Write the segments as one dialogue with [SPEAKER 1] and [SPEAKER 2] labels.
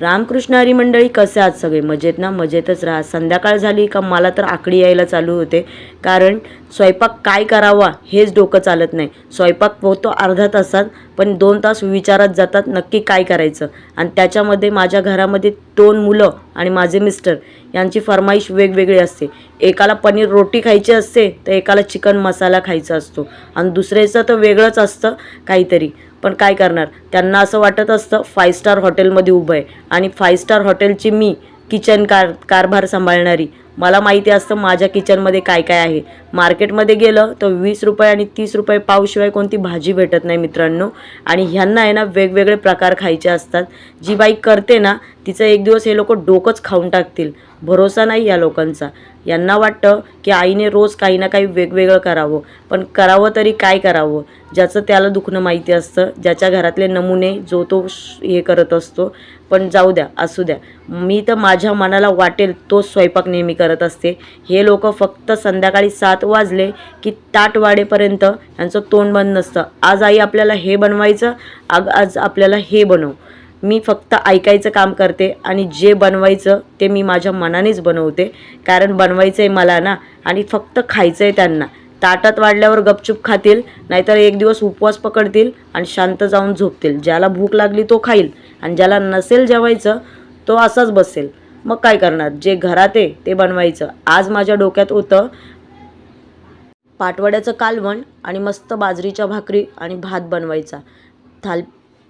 [SPEAKER 1] रामकृष्ण हरी मंडळी कसे आहात सगळे? मजेत ना? मजेतच राहा. संध्याकाळ झाली का मला तर आकडी यायला चालू होते. कारण स्वयंपाक काय करावा हेच डोकं चालत नाही. स्वयंपाक पोहतो अर्धा तासात. पण दोन तास विचारात जातात नक्की काय करायचं. आणि त्याच्यामध्ये माझ्या घरामध्ये दोन मुलं आणि माझे मिस्टर यांची फरमाईश वेगवेगळी असते. एकाला पनीर रोटी खायची असते तर एकाला चिकन मसाला खायचा असतो. आणि दुसऱ्याचं तर वेगळंच असतं काहीतरी. पण काय करणार? त्यांना असं वाटत असतं फाय स्टार हॉटेलमध्ये उभं आहे. आणि फाय स्टार हॉटेलची मी किचन कार कारभार सांभाळणारी. मला माहिती असतं माझ्या किचनमध्ये काय काय आहे. मार्केटमध्ये गेलं तर वीस रुपये आणि तीस रुपये पावशिवाय कोणती भाजी भेटत नाही मित्रांनो. आणि ह्यांना आहे ना वेगवेगळे प्रकार खायचे असतात. जी बाई करते ना तिचं एक दिवस हे लोक डोकंच खाऊन टाकतील. भरोसा नाही या लोकांचा. यांना वाटतं की आईने रोज काही ना काही वेगवेगळं करावं. पण करावं तरी काय करावं? ज्याचं त्याला दुखणं माहिती असतं ज्याच्या घरातले नमुने जो तो श- हे करत असतो. पण जाऊ द्या असू द्या. मी तर माझ्या मनाला वाटेल तोच स्वयंपाक नेहमी करत असते. हे लोक फक्त संध्याकाळी सात वाजले की ताट वाढेपर्यंत यांचं तोंड बंद नसतं. आज आई आपल्याला हे बनवायचं आग आज आपल्याला हे बनव. मी फक्त ऐकायचं काम करते आणि जे बनवायचं ते मी माझ्या मनानेच बनवते. कारण बनवायचं आहे मला ना आणि फक्त खायचं आहे त्यांना. ताटात वाढल्यावर गपचूप खातील नाहीतर एक दिवस उपवास पकडतील आणि शांत जाऊन झोपतील. ज्याला भूक लागली तो खाईल आणि ज्याला नसेल जेवायचं तो असाच बसेल. मग काय करणार? जे घरात आहे ते बनवायचं. आज माझ्या डोक्यात होतं पाटवड्याचं कालवण आणि मस्त बाजरीच्या भाकरी आणि भात बनवायचा. थाल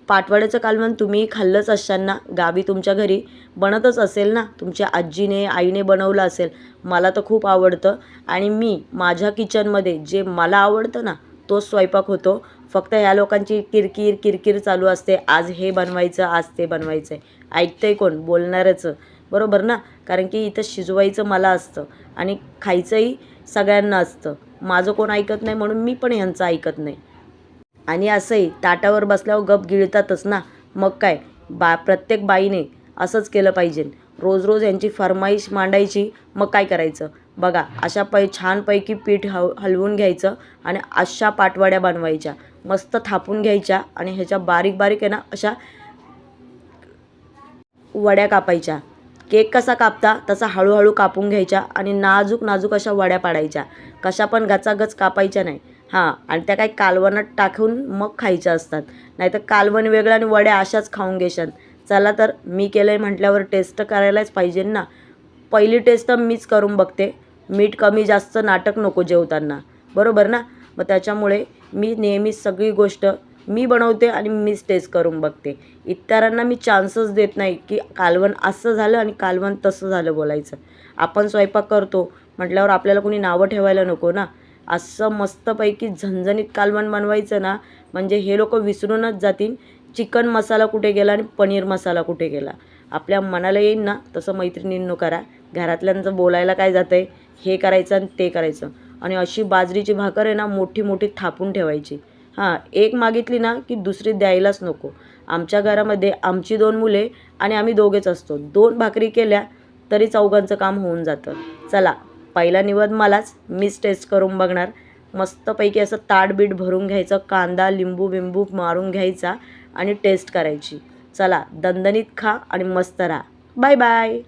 [SPEAKER 1] पाटवड्याचं कालवण तुम्ही खाल्लंच असताना गावी तुमच्या घरी? बनतच असेल ना? तुमच्या आजीने आईने बनवलं असेल? मला तर खूप आवडतं. आणि मी माझ्या किचनमध्ये जे मला आवडतं ना तोच स्वयंपाक होतो. फक्त ह्या लोकांची किरकिर किरकिर चालू असते. आज हे बनवायचं आज ते बनवायचं आहे ऐकतंय कोण? बोलणारच. बरोबर ना? कारण की इथं शिजवायचं मला असतं. आणि खायचंही सगळ्यांना असतं. माझं कोण ऐकत नाही म्हणून मी पण ह्यांचं ऐकत नाही. आणि असंही ताटावर बसल्यावर गप गिळतातच ना. मग काय? बा प्रत्येक बाईने असंच केलं पाहिजे. रोज रोज यांची फरमाईश मांडायची. मग काय करायचं? बघा अशा पै छानपैकी पीठ हव हलवून घ्यायचं आणि अशा पाटवड्या बनवायच्या. मस्त थापून घ्यायच्या आणि ह्याच्या बारीक बारीक आहे ना अशा वड्या कापायच्या. केक कसा कापता तसा हळूहळू कापून घ्यायच्या आणि नाजूक नाजूक अशा वड्या पाडायच्या. कशा पण गचागच कापायच्या नाही. हां आणि त्या काही कालवणात टाकून मग खायच्या असतात. नाहीतर कालवण वेगळं आणि वड्या अशाच खाऊन घेशाल चला तर मी केलं आहे म्हटल्यावर टेस्ट करायलाच पाहिजे ना. पहिली टेस्ट तर मीच करून बघते. मीठ कमी जास्त नाटक नको जेवताना. बरोबर ना? मग त्याच्यामुळे मी नेहमी सगळी गोष्ट मी बनवते आणि मीच टेस्ट करून बघते. इतरांना मी चान्सच देत नाही की कालवण असं झालं आणि कालवण तसं झालं बोलायचं. आपण स्वयंपाक करतो म्हटल्यावर आपल्याला कोणी नावं ठेवायला नको ना. असं मस्तपैकी झणझणीत कालवण बनवायचं ना म्हणजे हे लोक विसरूनच जातील. चिकन मसाला कुठे गेला आणि पनीर मसाला कुठे गेला? आपल्या मनाला येईल ना तसं मैत्रिणींनो करा. घरातल्यांचं बोलायला काय जातं आहे हे करायचं आणि ते करायचं. आणि अशी बाजरीची भाकर आहे ना मोठी मोठी थापून ठेवायची. हां एक मागितली ना की दुसरी द्यायलाच नको. आमच्या घरामध्ये आमची दोन मुले आणि आम्ही दोघेच असतो. दोन भाकरी केल्या तरी चौघांचं काम होऊन जातं. चला पहिला निवद मलाच. मीच टेस्ट करून बघणार. मस्तपैकी असं ताटबीट भरून घ्यायचं कांदा लिंबू बिंबू मारून घ्यायचा आणि टेस्ट करायची. चला दणदणीत खा आणि मस्त राहा. Bye bye